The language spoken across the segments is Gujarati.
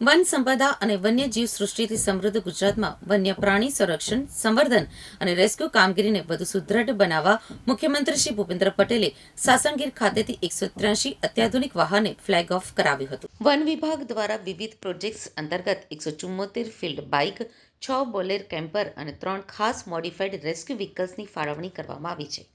વન સંપદા અને વન્યજીવ સૃષ્ટિથી સમૃદ્ધ ગુજરાતમાં વન્ય પ્રાણી સંરક્ષણ, સંવર્ધન અને રેસ્ક્યુ કામગીરીને વધુ સુદૃઢ બનાવવા મુખ્યમંત્રી શ્રી ભૂપેન્દ્ર પટેલે સાસણગીર ખાતેથી એકસો ત્ર્યાસી અત્યાધુનિક વાહનને ફ્લેગ ઓફ કરાવ્યું હતું. વન વિભાગ દ્વારા વિવિધ પ્રોજેક્ટ્સ અંતર્ગત એકસો ચુમ્મોતેર ફિલ્ડ બાઇક છ બોલેર કેમ્પર અને ત્રણ ખાસ મોડિફાઈડ રેસ્ક્યુ વ્હીકલ્સની ફાળવણી કરવામાં આવી છે.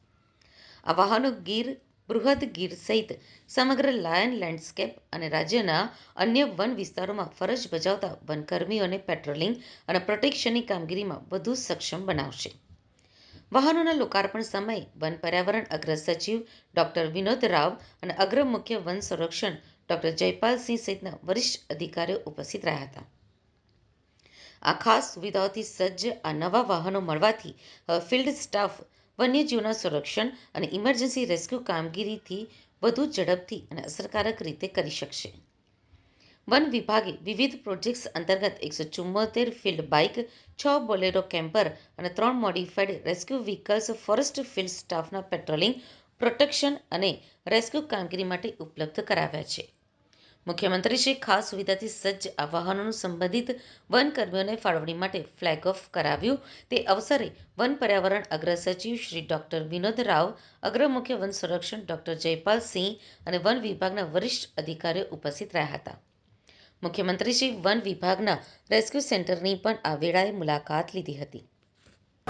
આ વાહનો ગીર બૃહદ ગીર સહિત સમગ્ર લાયન લેન્ડસ્કેપ અને રાજ્યના અન્ય વન વિસ્તારોમાં ફરજ બજાવતા વનકર્મીઓને પેટ્રોલિંગ અને પ્રોટેક્શનની કામગીરીમાં વધુ સક્ષમ બનાવશે. વાહનોના લોકાર્પણ સમયે વન પર્યાવરણ અગ્ર સચિવ ડોક્ટર વિનોદ રાવ અને અગ્ર મુખ્ય વન સંરક્ષણ ડોક્ટર જયપાલસિંહ સહિતના વરિષ્ઠ અધિકારીઓ ઉપસ્થિત રહ્યા હતા. આ ખાસ સુવિધાઓથી સજ્જ આ નવા વાહનો મળવાથી ફિલ્ડ સ્ટાફ વન્યજીવોના સંરક્ષણ અને ઇમરજન્સી રેસ્ક્યુ કામગીરીથી વધુ ઝડપથી અને અસરકારક રીતે કરી શકશે. વન વિભાગે વિવિધ પ્રોજેક્ટ્સ અંતર્ગત એકસો ચુમ્મોતેર ફિલ્ડ બાઇક છ બોલેરો કેમ્પર અને ત્રણ modified rescue vehicles forest field સ્ટાફના પેટ્રોલિંગ પ્રોટેક્શન અને રેસ્ક્યુ કામગીરી માટે ઉપલબ્ધ કરાવ્યા છે. મુખ્યમંત્રીશ્રીએ ખાસ સુવિધાથી સજ્જ આ વાહનોનું સંબંધિત વનકર્મીઓને ફાળવણી માટે ફ્લેગ ઓફ કરાવ્યું. તે અવસરે વન પર્યાવરણ અગ્ર સચિવ શ્રી ડોક્ટર વિનોદ રાવ, અગ્ર મુખ્ય વન સંરક્ષણ ડોક્ટર જયપાલ સિંહ અને વન વિભાગના વરિષ્ઠ અધિકારીઓ ઉપસ્થિત રહ્યા હતા. મુખ્યમંત્રીશ્રી વન વિભાગના રેસ્ક્યુ સેન્ટરની પણ આ વેળાએ મુલાકાત લીધી હતી.